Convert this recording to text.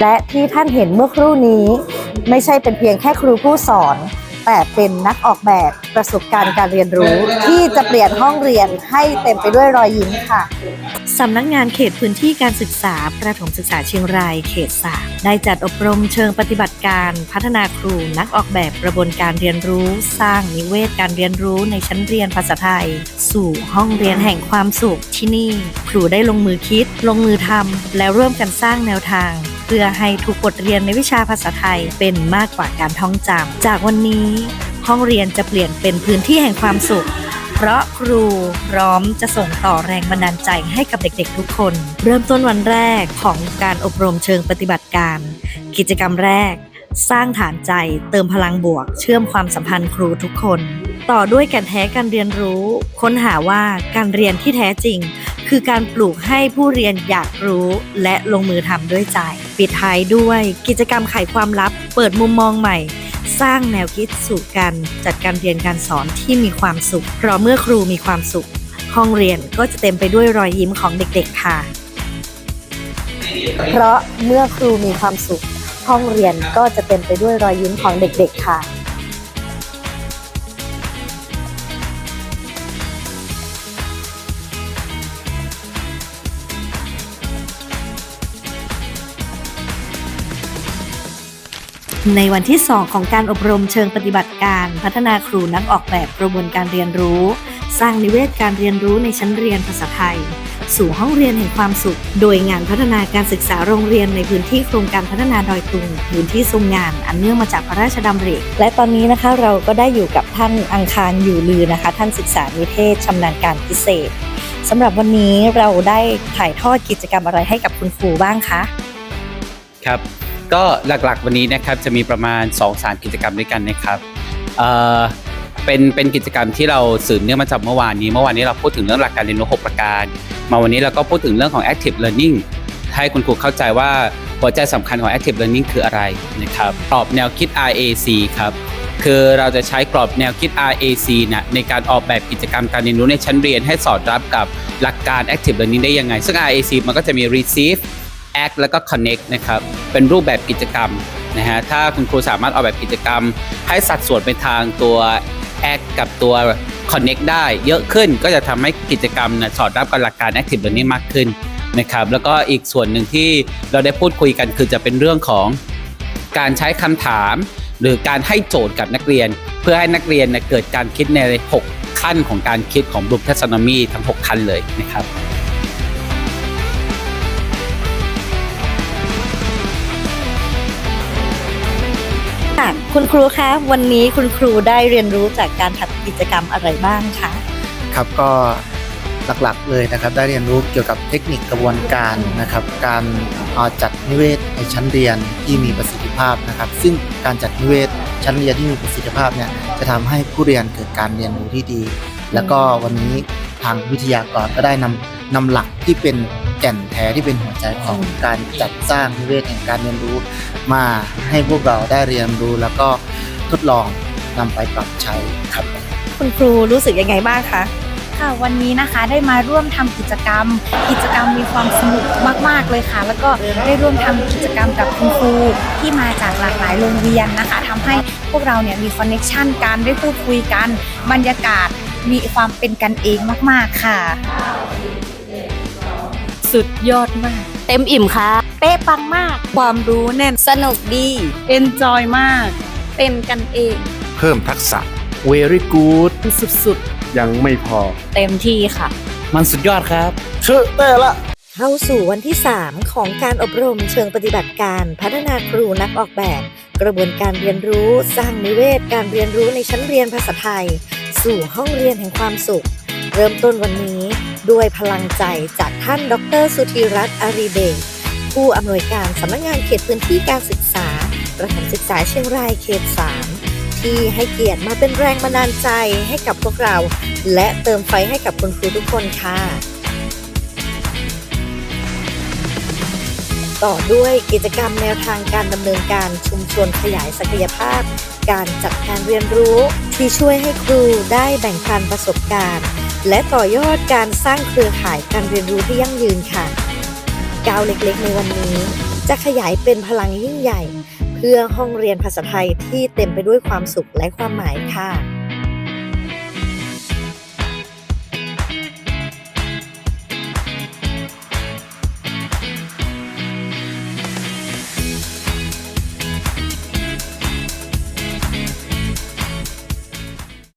และที่ท่านเห็นเมื่อครู่นี้ ไม่ใช่เป็นเพียงแค่ครูผู้สอน แต่เป็นนักออกแบบประสบการณ์การเรียนรู้ ที่จะเปลี่ยนห้องเรียนให้เต็มไปด้วยรอยยิ้มค่ะสำนักงานเขตพื้นที่การศึกษา ประถมศึกษาเชียงราย เขตสามได้จัดอบรมเชิงปฏิบัติการ พัฒนาครูนักออกแบบกระบวนการเรียนรู้ สร้างนิเวศการเรียนรู้ในชั้นเรียนภาษาไทย สู่ห้องเรียนแห่งความสุขที่นี่ ครูได้ลงมือคิด ลงมือทำและร่วมกันสร้างแนวทาง เพื่อให้ทุกบทเรียนในวิชาภาษาไทยเป็นมากกว่าการท่องจำจากวันนี้ ห้องเรียนจะเปลี่ยนเป็นพื้นที่แห่งความสุข เพราะครูพร้อมจะส่งต่อแรงบันดาลใจให้กับเด็กๆทุกคน เริ่มต้นวันแรกของการอบรมเชิงปฏิบัติการ กิจกรรมแรก สร้างฐานใจ เติมพลังบวก เชื่อมความสัมพันธ์ครูทุกคน ต่อด้วยแก่นแท้การเรียนรู้ ค้นหาว่าการเรียนที่แท้จริง คือการปลูกให้ผู้เรียนอยากรู้และลงมือทำด้วยใจ ปิดท้ายด้วยกิจกรรมไขความลับ เปิดมุมมองใหม่ สร้างแนวคิดสู่การจัดการเรียนการสอนที่มีความสุข เพราะเมื่อครูมีความสุข ห้องเรียนก็จะเต็มไปด้วยรอยยิ้มของเด็กๆค่ะ เพราะเมื่อครูมีความสุข ห้องเรียนก็จะเต็มไปด้วยรอยยิ้มของเด็กๆค่ะ ในวันที่ 2 ของการอบรมเชิงปฏิบัติการ พัฒนาครูนักออกแบบกระบวนการเรียนรู้ สร้างนิเวศการเรียนรู้ในชั้นเรียนภาษาไทย สู่ห้องเรียนแห่งความสุข โดยงานพัฒนาการศึกษาโรงเรียนในพื้นที่โครงการพัฒนาดอยตุงพื้นที่ทรงงานอันเนื่องมาจากพระราชดำริและตอนนี้นะคะเราก็ได้อยู่กับท่านอังคารอยู่ลือนะคะ ท่านศึกษานิเทศชำนาญการพิเศษสำหรับวันนี้เราได้ถ่ายทอดกิจกรรมอะไรให้กับคุณครูบ้างคะครับ ก็หลักๆวันนี้นะครับจะมีประมาณ 2-3 กิจกรรมด้วยกันนะครับเอ่อเป็นเป็นกิจกรรมที่เราสืบเนื่องมาจากเมื่อวานนี้ เมื่อวานนี้เราพูดถึงเรื่องหลักการเรียนรู้ 6 ประการ มาวันนี้เราก็พูดถึงเรื่องของ active learning ให้คุณครูเข้าใจว่าหัวใจสำคัญของ active learning คืออะไรนะครับกรอบแนวคิด RAC ครับคือเราจะใช้กรอบแนวคิด RAC นะในการออกแบบกิจกรรมการเรียนรู้ในชั้นเรียนให้สอดรับกับหลักการ active learning ได้ยังไง ซึ่ง RAC มันก็จะมี receive act แล้วก็ connect นะครับ เป็นรูปแบบกิจกรรมนะฮะ ถ้าคุณครูสามารถออกแบบกิจกรรม ให้สัดส่วนไปทางตัว act กับตัว connect ได้เยอะขึ้นก็จะทำให้กิจกรรมนะสอดรับกับหลักการ active learning มากขึ้นนะครับ แล้วก็อีกส่วนหนึ่งที่เราได้พูดคุยกันคือจะเป็นเรื่องของการใช้คำถาม หรือการให้โจทย์กับนักเรียน เพื่อให้นักเรียนเนยเกิดการคิดใน 6 ขั้นของการคิดของ Bloom Taxonomy ทั้ง 6 ขั้นเลยนะครับ คุณครูคะวันนี้คุณครูได้เรียนรู้จากการทำกิจกรรมอะไรบ้างคะครับก็หลักๆเลยนะครับ ได้เรียนรู้เกี่ยวกับเทคนิคกระบวนการนะครับ การจัดนิเวศในชั้นเรียนที่มีประสิทธิภาพนะครับ ซึ่งการจัดนิเวศชั้นเรียนที่มีประสิทธิภาพเนี่ยจะทำให้ผู้เรียนเกิดการเรียนรู้ที่ดี แล้วก็วันนี้ทางวิทยากรก็ได้นำ นำหลักที่เป็นแก่นแท้ที่เป็นหัวใจของการจัดสร้างนิเวศแห่งการเรียนรู้ มาให้พวกเราได้เรียนรู้แล้วก็ทดลองนำไปปรับใช้ครับ คุณครูรู้สึกยังไงบ้างคะค่ะวันนี้นะคะได้มาร่วมทำกิจกรรม กิจกรรมมีความสนุกมาก ๆ เลยค่ะ แล้วก็ได้ร่วมทำกิจกรรมกับคุณครูที่มาจากหลากหลายโรงเรียนนะคะทำให้พวกเราเนี่ยมีคอนเน็ชันกันได้พูดคุยกัน บรรยากาศมีความเป็นกันเองมาก ๆ ค่ะ สุดยอดมาก เต็มอิ่มค่ะ เป๊ะปังมาก ความรู้แน่น สนุกดี เอนจอยมาก เป็นกันเอง เพิ่มทักษะ very good สุดยังไม่พอเต็มที่ค่ะ มันสุดยอดครับ เชื่อแต่ละ เข้าสู่วันที่ 3 ของการอบรมเชิงปฏิบัติการพัฒนาครูนักออกแบบ กระบวนการเรียนรู้สร้างนิเวศการเรียนรู้ในชั้นเรียนภาษาไทย สู่ห้องเรียนแห่งความสุข เริ่มต้นวันนี้ ด้วยพลังใจจากท่านดร สุธีรัตน์อารีเดชผู้อำนวยการสำนักงานเขตพื้นที่การศึกษา ประถมศึกษาเชียงรายเขต 3 ที่ให้เกียรติมาเป็นแรงบันดาลใจให้กับพวกเรา และเติมไฟให้กับคุณครูทุกคนค่ะ ต่อด้วยกิจกรรมแนวทางการดำเนินการชุมชนขยายศักยภาพ การจัดการเรียนรู้ ที่ช่วยให้ครูได้แบ่งปันประสบการณ์ และต่อยอดการสร้างเครือข่ายการเรียนรู้ที่ยั่งยืนค่ะ ก้าวเล็กๆ ในวันนี้ จะขยายเป็นพลังยิ่งใหญ่ เพื่อห้องเรียนภาษาไทยที่เต็มไปด้วยความสุขและความหมายค่ะ